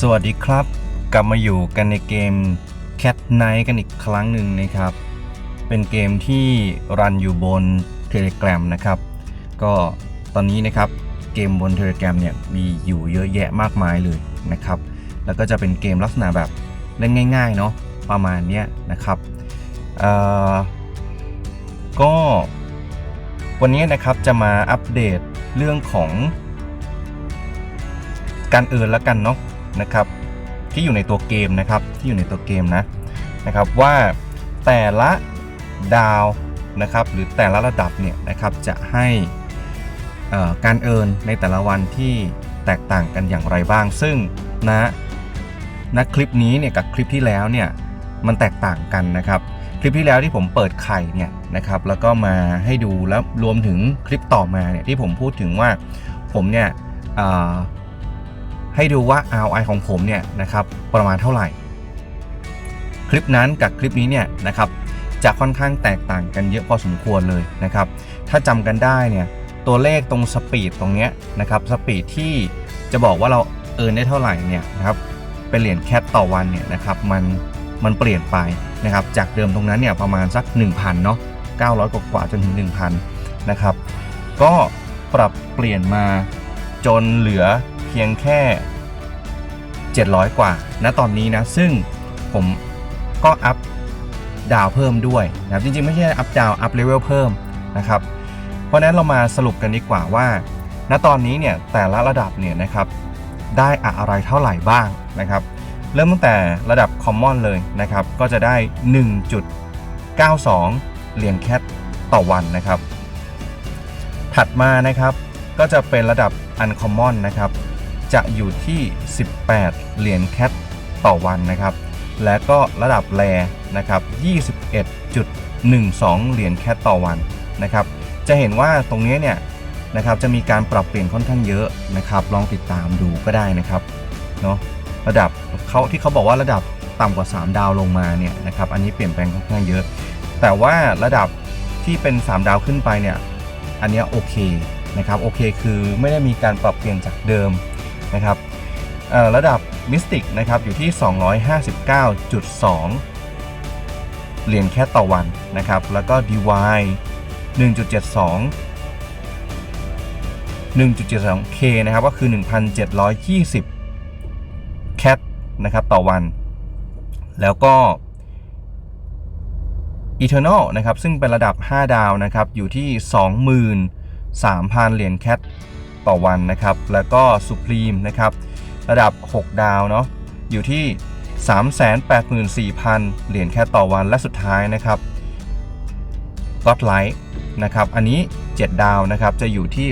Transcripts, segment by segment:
สวัสดีครับ กลับมาอยู่กันในเกม Cat Night กันอีกครั้งหนึ่งนะครับ เป็นเกมที่รันอยู่บน Telegram นะครับ ก็ตอนนี้นะครับเกมบน Telegram เนี่ยมีอยู่เยอะแยะมากมายเลยนะครับ แล้วก็จะเป็นเกมลักษณะแบบเล่นง่ายๆเนาะประมาณนี้นะครับก็วันนี้นะครับจะมาอัปเดตเรื่องของการเอินแล้วกันเนาะ นะครับที่อยู่ในตัวเกมนะครับที่อยู่ในตัวเกมนะนะครับว่าแต่ละดาวนะครับหรือแต่ละระดับเนี่ยนะครับจะให้การเอินในแต่ละวันที่แตกต่างกันอย่างไรบ้าง ซึ่งนะณคลิปนี้เนี่ยกับคลิปที่แล้วเนี่ยมันแตกต่างกันนะครับ คลิปที่แล้วที่ผมเปิดไข่เนี่ยนะครับแล้วก็มาให้ดูแล้วรวมถึงคลิปต่อมาเนี่ยที่ผมพูดถึงว่าผมเนี่ย ให้ดูว่า ROI ของผมเนี่ยนะครับประมาณเท่าไหร่ คลิปนั้นกับคลิปนี้เนี่ยนะครับจะค่อนข้างแตกต่างกันเยอะพอสมควรเลยนะครับถ้าจำกันได้เนี่ยตัวเลขตรงสปีดตรงเนี้ยนะครับสปีดที่จะบอกว่าเราเอินได้เท่าไหร่เนี่ยนะครับเป็นเหรียญแคทต่อวันเนี่ยนะครับมันมันเปลี่ยนไปนะครับจากเดิมตรงนั้นเนี่ยประมาณสัก 1,000เนาะ900 กว่ากว่าจนถึง 1,000นะครับก็ปรับเปลี่ยนมาจนเหลือ พียงแค่ 700 กว่าณตอนนี้นะ ซึ่งผมก็อัพดาวเพิ่มด้วยนะครับจริงๆ ไม่ใช่อัพดาวอัพเลเวลเพิ่มนะครับ เพราะนั้นเรามาสรุปกันดีกว่าว่า ณตอนนี้เนี่ยแต่ละระดับเนี่ยนะครับได้อะไรเท่าไหร่บ้างนะครับ เริ่มตั้งแต่ระดับ Common เลยนะครับ ก็จะได้ 1.92 เหรียญแคทต่อวันนะครับ ถัดมานะครับก็จะเป็นระดับ Uncommon นะครับ จะอยู่ที่ 18 เหรียญแคทต่อวันนะครับ และก็ระดับแรนะครับ 21.12 เหรียญแคทต่อวันนะครับ จะเห็นว่าตรงนี้เนี่ยนะครับจะมีการปรับเปลี่ยนค่อนข้างเยอะนะครับ ลองติดตามดูก็ได้นะครับเนาะระดับเขาที่เขาบอกว่าระดับต่ำกว่า 3 ดาวลงมาเนี่ยนะครับ อันนี้เปลี่ยนแปลงค่อนข้างเยอะ แต่ว่าระดับที่เป็น 3 ดาวขึ้นไปเนี่ย อันนี้โอเคนะครับ โอเคคือไม่ได้มีการปรับเปลี่ยนจากเดิม นะครับระดับมิสติกนะครับอยู่ที่ 259.2 เหรียญแค่ต่อวันนะครับ แล้วก็ DY 1.72 1.72K นะครับก็คือ 1,720 แคทนะครับต่อวัน แล้วก็ Eternal นะครับซึ่งเป็นระดับ 5 ดาวนะครับอยู่ที่ 23,000 เหรียญแคท ต่อวันนะครับ แล้วก็ Supreme นะครับ ระดับ 6 ดาวเนาะอยู่ที่ 384,000 เหรียญแค่ต่อวันและสุดท้ายนะครับ Godlight นะครับอันนี้ 7 ดาวนะครับจะอยู่ที่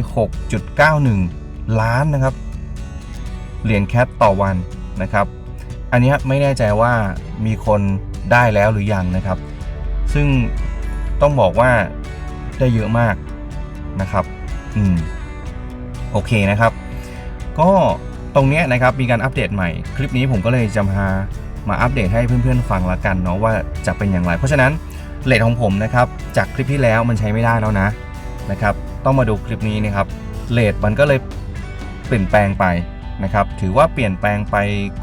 6.91 ล้านนะครับ เหรียญแคทต่อวันนะครับ อันนี้ไม่แน่ใจว่ามีคนได้แล้วหรือยังนะครับ ซึ่งต้องบอกว่าได้เยอะมากนะครับ อืม โอเคนะครับ ก็ตรงนี้นะครับมีการอัปเดตใหม่ คลิปนี้ผมก็เลยจะมามาอัปเดตให้เพื่อนๆฟังละกันเนาะว่าจะเป็นอย่างไร เพราะฉะนั้นเลทของผมนะครับจากคลิปที่แล้วมันใช้ไม่ได้แล้วนะนะครับต้องมาดูคลิปนี้นะครับเลทมันก็เลยเปลี่ยนแปลงไปนะครับถือว่าเปลี่ยนแปลงไป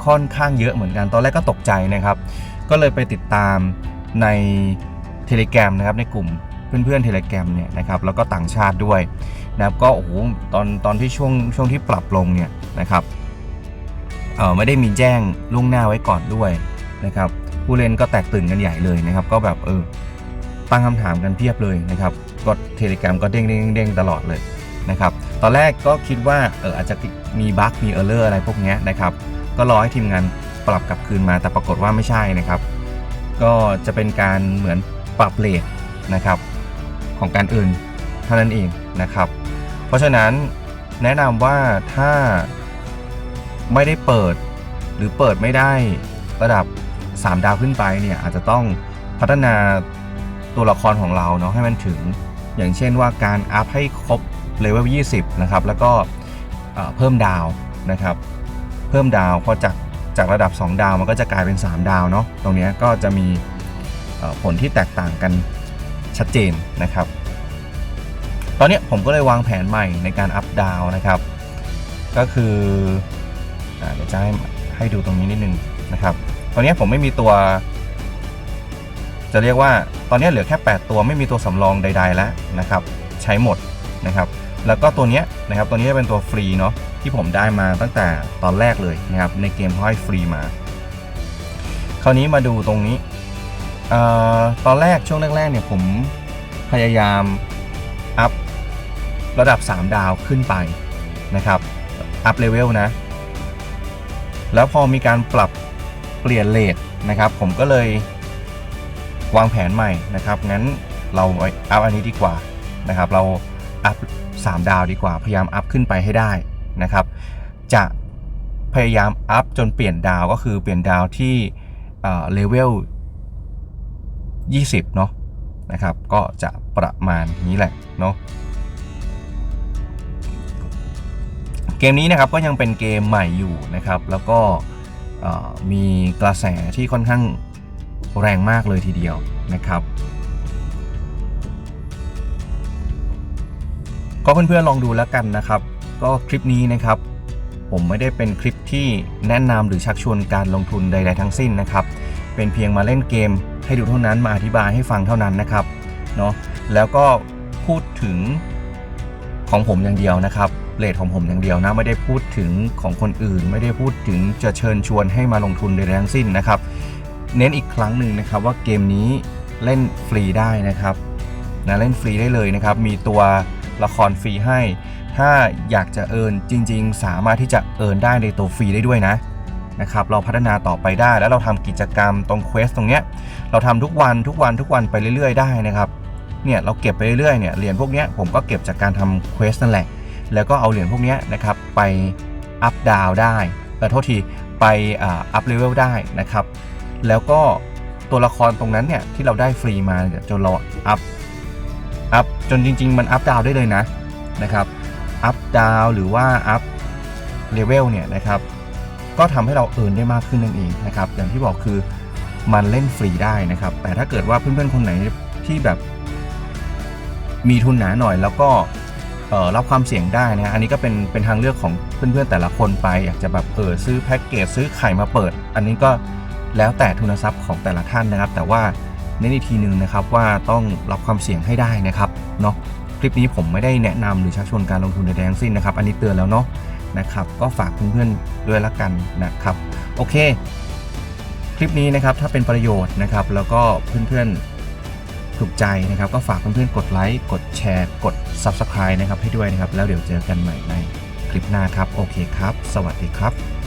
ค่อนข้างเยอะเหมือนกันตอนแรกก็ตกใจนะครับ ก็เลยไปติดตามใน Telegram นะครับในกลุ่ม เพื่อนๆ Telegram เนี่ยนะครับแล้วก็ต่างชาติด้วยนะครับก็โอ้โหตอนตอนที่ช่วงช่วงที่ปรับลงเนี่ยนะครับเออไม่ได้มีแจ้งล่วงหน้าไว้ก่อนด้วยนะครับผู้เล่นก็แตกตื่นกันใหญ่เลยนะครับ ก็แบบเออตั้งคำถามกันเพียบเลยนะครับก็เทเล gram ก็เด้งเด้งเด้งตลอดเลยนะครับตอนแรกก็คิดว่าเอออาจจะมีบั๊กมีเออร์เลอร์อะไรพวกนี้นะครับก็รอให้ทีมงานปรับกลับคืนมาแต่ปรากฏว่าไม่ใช่นะครับ ก็จะเป็นการเหมือนปรับเลทนะครับ ของการอื่นเท่านั้นเองนะครับ เพราะฉะนั้นแนะนำว่าถ้าไม่ได้เปิดหรือเปิดไม่ได้ระดับ 3 ดาวขึ้นไปเนี่ยอาจจะต้องพัฒนาตัวละครของเราเนาะให้มันถึง อย่างเช่นว่าการอัพให้ครบเลเวล 20 นะครับ แล้วก็เพิ่มดาวนะครับ เพิ่มดาวพอจากจากระดับ 2 ดาวมันก็จะกลายเป็น 3 ดาวเนาะตรงนี้ก็จะมีผลที่แตกต่างกัน ชัดเจนนะครับ ตอนนี้ผมก็เลยวางแผนใหม่ในการอัพดาวนะครับ ก็คือเดี๋ยวจะให้ให้ดูตรงนี้นิดนึงนะครับ ตอนนี้ผมไม่มีตัว จะเรียกว่าตอนนี้เหลือแค่ 8 ตัวไม่มีตัวสำรองใด ๆ แล้วนะครับ ใช้หมดนะครับ แล้วก็ตัวนี้นะครับตัวนี้จะเป็นตัวฟรีเนาะที่ผมได้มาตั้งแต่ตอนแรกเลยนะครับในเกมเขาให้ฟรีมา คราวนี้มาดูตรงนี้ เอ่อตอนแรกช่วงแรกๆเนี่ยผมพยายามอัพระดับ 3 ดาวขึ้นไปนะครับอัพเลเวลนะ แล้วพอมีการปรับเปลี่ยนเลทนะครับ ผมก็เลยวางแผนใหม่นะครับ งั้นเราอัพอันนี้ดีกว่านะครับ เราอัพ3ดาวดีกว่า พยายามอัพขึ้นไปให้ได้นะครับ จะพยายามอัพจนเปลี่ยนดาวก็คือเปลี่ยนดาวที่เลเวล 20เนาะนะครับ ก็จะประมาณนี้แหละเนาะเกมนี้นะครับก็ยังเป็นเกมใหม่อยู่นะครับ แล้วก็มีกระแสที่ค่อนข้างแรงมากเลยทีเดียวนะครับก็เพื่อนๆลองดูแล้วกันนะครับ ก็คลิปนี้นะครับ ผมไม่ได้เป็นคลิปที่แนะนำหรือชักชวนการลงทุนใด ๆ ทั้งสิ้นนะครับ เป็นเพียงมาเล่นเกม ให้ดูเท่านั้นมาอธิบายให้ฟังเท่านั้นนะครับเนาะแล้วก็พูดถึงของผมอย่างเดียวนะครับเลทของผมอย่างเดียวนะไม่ได้พูดถึงของคนอื่น ไม่ได้พูดถึงจะเชิญชวนให้มาลงทุนใดๆทั้งสิ้นนะครับ เน้นอีกครั้งหนึ่งนะครับว่าเกมนี้เล่นฟรีได้นะครับนะเล่นฟรีได้เลยนะครับ มีตัวละครฟรีให้ ถ้าอยากจะเอินจริง ๆ สามารถที่จะเอินได้ในตัวฟรีได้ด้วยนะ นะครับเราพัฒนาต่อไปได้ แล้วเราทำกิจกรรมตรงเควสตรงเนี้ยเราทำทุกวันทุกวันทุกวันไปเรื่อย ๆ ได้นะครับเนี่ยเราเก็บไปเรื่อยๆเนี่ยเหรียญพวกเนี้ยผมก็เก็บจากการทำเควสนั่นแหละ แล้วก็เอาเหรียญพวกเนี้ยนะครับไปอัพดาวได้เออโทษทีไปอัพเลเวลได้นะครับ แล้วก็ตัวละครตรงนั้นเนี่ยที่เราได้ฟรีมาจนเราอัพอัพจนจริง ๆ มันอัพดาวได้เลยนะนะครับอัพดาวหรือว่าอัพเลเวลเนี่ยนะครับ ก็ทำให้เราเอินได้มากขึ้นนั่นเองนะครับอย่างที่บอกคือมันเล่นฟรีได้นะครับ แต่ถ้าเกิดว่าเพื่อนๆคนไหนที่แบบ มีทุนหนาหน่อยแล้วก็รับความเสี่ยงได้นะฮะอันนี้ก็เป็นเป็นทางเลือกของเพื่อนๆแต่ละคนไป อยากจะแบบเออซื้อแพ็กเกจซื้อไข่มาเปิด อันนี้ก็แล้วแต่ทุนทรัพย์ของแต่ละท่านนะครับ แต่ว่าเน้นอีกทีหนึ่งนะครับว่าต้องรับความเสี่ยงให้ได้นะครับเนาะ คลิปนี้ผมไม่ได้แนะนำหรือชักชวนการลงทุนใดๆทั้งสิ้นนะครับ อันนี้เตือนแล้วเนาะนะครับ ก็ฝากเพื่อนๆด้วยละกันนะครับ โอเค คลิปนี้นะครับถ้าเป็นประโยชน์นะครับ แล้วก็เพื่อนๆถูกใจนะครับ ก็ฝากเพื่อนๆกดไลค์กดแชร์ กด Subscribe นะครับให้ด้วยนะครับ แล้วเดี๋ยวเจอกันใหม่ในคลิปหน้าครับ โอเคครับ สวัสดีครับ